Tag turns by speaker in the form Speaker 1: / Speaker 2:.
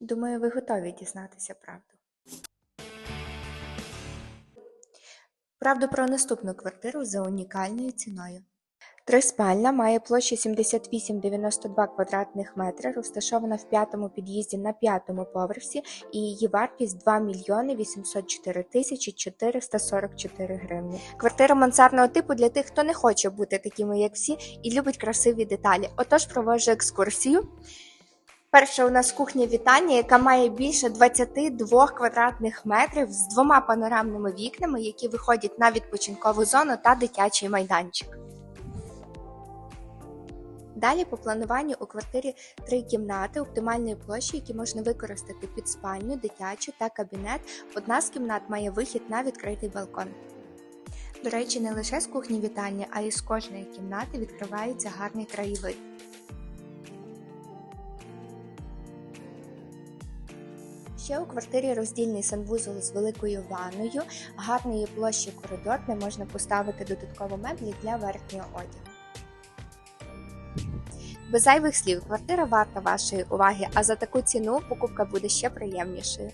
Speaker 1: Думаю, ви готові дізнатися правду. Правду про наступну квартиру за унікальною ціною. Триспальна має площу 78,92 квадратних метри, розташована в п'ятому під'їзді на п'ятому поверсі, і її вартість 2 мільйони 804 тисячі 444 гривні. Квартира мансардного типу для тих, хто не хоче бути такими, як всі, і любить красиві деталі. Отож, проводжу екскурсію. Перша у нас кухня вітання, яка має більше 22 квадратних метрів з двома панорамними вікнами, які виходять на відпочинкову зону та дитячий майданчик. Далі по плануванню у квартирі три кімнати оптимальної площі, які можна використати під спальню, дитячу та кабінет. Одна з кімнат має вихід на відкритий балкон. До речі, не лише з кухні вітання, а й з кожної кімнати відкривається гарний краєвид. Ще у квартирі роздільний санвузол з великою ванною, гарної площі коридор, де можна поставити додатково меблі для верхнього одягу. Без зайвих слів, квартира варта вашої уваги, а за таку ціну покупка буде ще приємнішою.